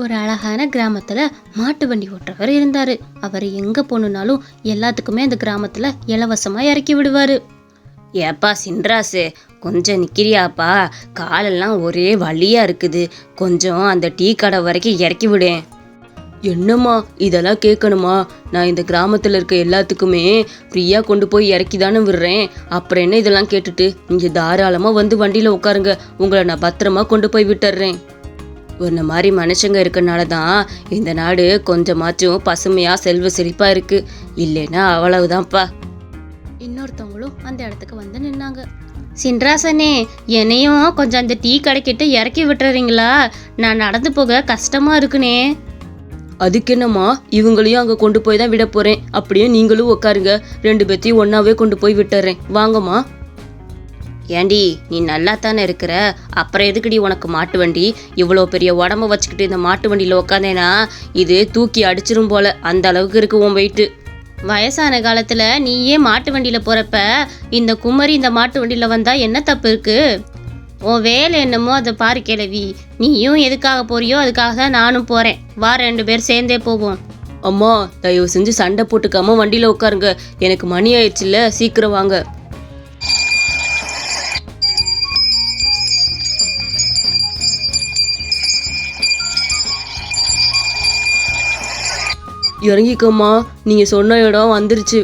ஒரு அழகான கிராமத்தில் மாட்டு வண்டி ஓட்டுறவர் இருந்தார். அவர் எங்கே போகணுன்னாலும் எல்லாத்துக்குமே அந்த கிராமத்தில் இலவசமாக இறக்கி விடுவார். ஏப்பா சின்ராசு கொஞ்சம் நிற்கிறியாப்பா காலெல்லாம் ஒரே வழியாக இருக்குது. கொஞ்சம் அந்த டீ கடை வரைக்கும் இறக்கி விடேன் என்னம்மா இதெல்லாம் கேட்கணுமா? நான் இந்த கிராமத்தில் இருக்க எல்லாத்துக்குமே ஃப்ரீயாக கொண்டு போய் இறக்கி தானே விடுறேன். அப்புறம் என்ன இதெல்லாம் கேட்டுட்டு இங்கே தாராளமாக வந்து வண்டியில் உட்காருங்க. உங்களை நான் பத்திரமா கொண்டு போய் விட்டுறேன். உன்ன மாதிரி மனுஷங்க இருக்கனால தான் இந்த நாடு கொஞ்சமாச்சும் பசுமையாக செல்வ செழிப்பாக இருக்கு. இல்லைன்னா அவ்வளவுதான்ப்பா. இன்னொருத்தவங்களும் அந்த இடத்துக்கு வந்து நின்னாங்க. சின்ராசனே என்னையும் கொஞ்சம் அந்த டீ கடைக்கிட்ட இறக்கி விட்டுறீங்களா? நான் நடந்து போக கஷ்டமா இருக்குனே. அதுக்கு என்னம்மா? இவங்களையும் அங்கே கொண்டு போய் தான் விட போகிறேன் அப்படியே நீங்களும் உட்காருங்க. ரெண்டு பேர்த்தையும் ஒன்றாவே கொண்டு போய் விட்டுறேன். வாங்கம்மா. ஏண்டி நீ நல்லா தானே இருக்கிற? அப்புறம் எதுக்குடி உனக்கு மாட்டு வண்டி? இவ்வளோ பெரிய உடம்ப வச்சுக்கிட்டு இந்த மாட்டு வண்டியில் உட்காந்தேனா இது தூக்கி அடிச்சிரும் போல. அந்த அளவுக்கு இருக்கு உன் வெயிட்டு வயசான காலத்தில் நீயே மாட்டு வண்டியில் போகிறப்ப இந்த குமரி இந்த மாட்டு வண்டியில் வந்தால் என்ன தப்பு இருக்குது உன் வேலை என்னமோ அதை பாரு கிழவி. நீயும் எதுக்காக போறியோ அதுக்காக தான் நானும் போகிறேன் வா ரெண்டு பேர் சேர்ந்தே போவோம். அம்மா தயவு செஞ்சு சண்டை போட்டுக்காம வண்டியில் உட்காருங்க. எனக்கு மணி ஆயிடுச்சுல்ல சீக்கிரம் வாங்க. இறங்கிக்கோமா நீங்க சொன்ன இடம் வந்துருச்சு.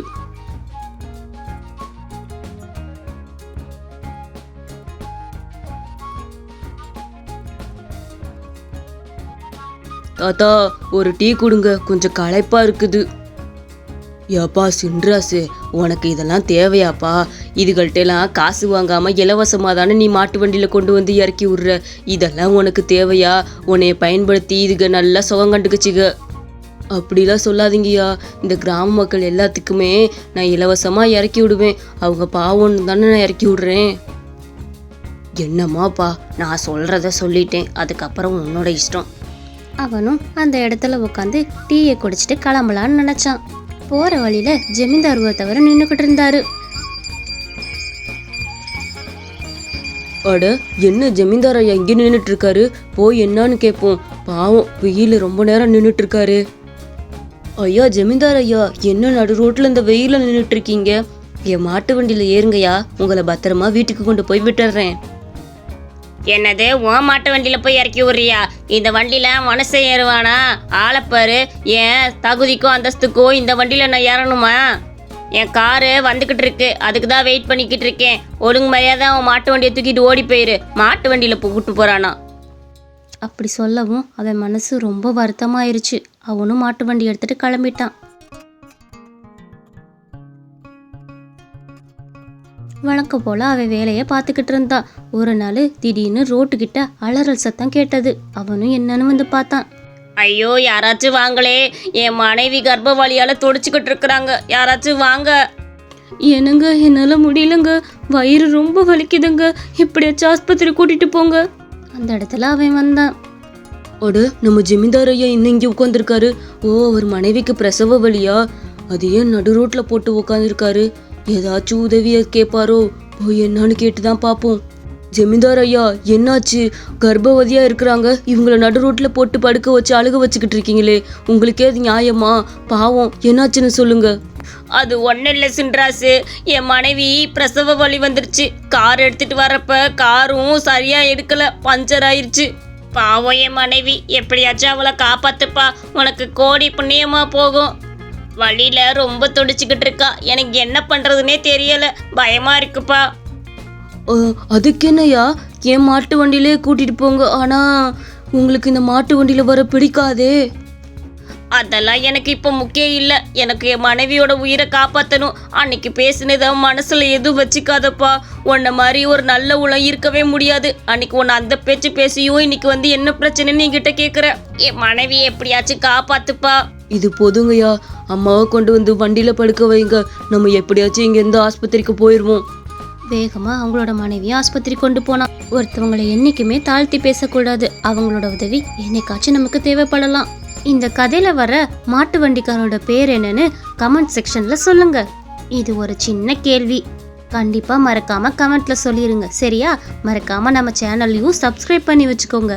தாத்தா ஒரு டீ கொடுங்க. கொஞ்சம் களைப்பா இருக்குது. ஏப்பா சின்ராசு உனக்கு இதெல்லாம் தேவையாப்பா. இதுகள்ட்டெல்லாம் காசு வாங்காம இலவசமாக தானே நீ மாட்டு வண்டியில் கொண்டு வந்து இறக்கி விடுற. இதெல்லாம் உனக்கு தேவையா? உன்னைய பயன்படுத்தி இதுக நல்லா சுகம் கண்டுக்குச்சுக. அப்படிலாம் சொல்லாதீங்கய்யா. இந்த கிராம மக்கள் எல்லாத்துக்குமே நான் இலவசமாக இறக்கி விடுவேன். அவங்க பாவம்னு தானே நான் இறக்கி விடுறேன். என்னம்மாப்பா நான் சொல்கிறத சொல்லிட்டேன். அதுக்கப்புறம் உன்னோட இஷ்டம். அவனும் அந்த இடத்துல உட்காந்து டீயை குடிச்சிட்டு கிளம்பலான்னு நினைச்சான். போற வழியில ஜமீன்தார் ஒருத்தவர் நின்றுக்கிட்டு இருந்தாரு. அட என்ன ஜமீன்தார் ஐயா இங்கே நின்றுட்டு இருக்காரு? போய் என்னன்னு கேட்போம். பாவம் வெயில் ரொம்ப நேரம் நின்றுட்டு இருக்காரு. ஐயா ஜமீன்தார் ஐயா என்ன நடு ரோட்ல இந்த வெயில நின்றுட்டு இருக்கீங்க என் மாட்டு வண்டியில ஏறுங்கய்யா உங்களை பத்திரமா வீட்டுக்கு கொண்டு போய் விட்டுறேன். என்னது உன் மாட்டு வண்டியில போய் இறக்கி விடுறியா? இந்த வண்டியில மனசை ஏறுவானா? ஆளப்பாரு ஏன் தகுதிக்கும் அந்தஸ்துக்கும் இந்த வண்டியில நான் ஏறணுமா? என் காரு வந்துகிட்டு இருக்கு அதுக்கு தான் வெயிட் பண்ணிக்கிட்டு இருக்கேன். ஒழுங்கு மரியாதை அவன் மாட்டு வண்டியை தூக்கிட்டு ஓடி போயிரு. மாட்டு வண்டியில கூட்டு போறானா? அப்படி சொல்லவும் அவன் மனசு ரொம்ப வருத்தமாயிருச்சு. அவனும் மாட்டு வண்டி எடுத்துட்டு கிளம்பிட்டான். வழக்கம் போல அவன் வேலையை பார்த்துக்கிட்டு இருந்தான் ஒரு நாள் திடீர்னு ரோட்டுக்கிட்ட அலறல் சத்தம் கேட்டது. அவனும் என்னன்னு வந்து பார்த்தான். ஐயோ யாராச்சும் வாங்களே. என் மனைவி கர்ப்பவாளியால துடிச்சுக்கிட்டு இருக்கிறாங்க. யாராச்சும் வாங்க. என்னங்க என்னால் முடியலங்க. வயிறு ரொம்ப வலிக்குதுங்க. இப்படியாச்சும் ஆஸ்பத்திரி கூட்டிட்டு போங்க. அந்த இடத்துல அவன் வந்தான். அட நம்ம ஜமீன்தார் ஐயா இன்னும் இங்கே உட்காந்துருக்காரு ஓ அவர் மனைவிக்கு பிரசவ வலியா? அது ஏன் நடு ரோட்ல போட்டு உட்காந்துருக்காரு ஏதாச்சும் உதவியை கேட்பாரோ? போய் என்னன்னு கேட்டு தான் பார்ப்போம் ஜமீன்தார் ஐயா என்னாச்சு? கர்ப்பவதியா இருக்கிறாங்க. இவங்கள நடு ரோட்ல போட்டு படுக்க வச்சு அழுக வச்சுக்கிட்டு இருக்கீங்களே. உங்களுக்கே அது நியாயமா? பாவம். என்னாச்சுன்னு சொல்லுங்க. அது ஒன்றும் இல்லை சின்ராசு. என் மனைவி பிரசவ வலி வந்துருச்சு. கார் எடுத்துட்டு வரப்ப காரும் சரியா எடுக்கல. பஞ்சர் ஆயிருச்சு. பாவம் என் மனைவி எப்படியாச்சும் அவளை காப்பாத்துப்பா. உனக்கு கோடி புண்ணியமா போகும். வழியில ரொம்ப துடிச்சுக்கிட்டு இருக்கா. எனக்கு என்ன பண்றதுனே தெரியல. பயமா இருக்குப்பா. அதுக்கு என்னையா என் மாட்டு வண்டியிலே கூட்டிட்டு போங்க. ஆனா உங்களுக்கு இந்த மாட்டு வண்டியில வர பிடிக்காதே. அதெல்லாம் எனக்கு இப்போ முக்கியம் இல்லை. எனக்கு என் மனைவியோட உயிரை காப்பாற்றணும் அன்னைக்கு பேசினத மனசுல எதுவும் வச்சுக்காதப்பா. உன்ன மாதிரி ஒரு நல்ல உலம் இருக்கவே முடியாது. அன்னைக்கு உன்னை அந்த பேச்சு பேசியும் இன்னைக்கு வந்து என்ன பிரச்சனைன்னு என்கிட்ட கேட்குற என் மனைவி எப்படியாச்சும் காப்பாத்துப்பா. இது போதுங்கய்யா. அம்மாவை கொண்டு வந்து வண்டியில படுக்க வைங்க. நம்ம எப்படியாச்சும் இங்கேருந்து ஆஸ்பத்திரிக்கு போயிடுவோம் வேகமா அவங்களோட மனைவியை ஆஸ்பத்திரி கொண்டு போனான் ஒருத்தவங்களை என்னைக்குமே தாழ்த்தி பேசக்கூடாது. அவங்களோட உதவி என்னைக்காச்சும் நமக்கு தேவைப்படலாம். இந்த கதையில வர மாட்டு வண்டிக்காரோட பேர் என்னன்னு கமெண்ட் செக்ஷன்ல சொல்லுங்க. இது ஒரு சின்ன கேள்வி. கண்டிப்பா மறக்காம கமெண்ட்ல சொல்லிருங்க. சரியா? மறக்காம நம்ம சேனல்லையும் சப்ஸ்கிரைப் பண்ணி வச்சுக்கோங்க.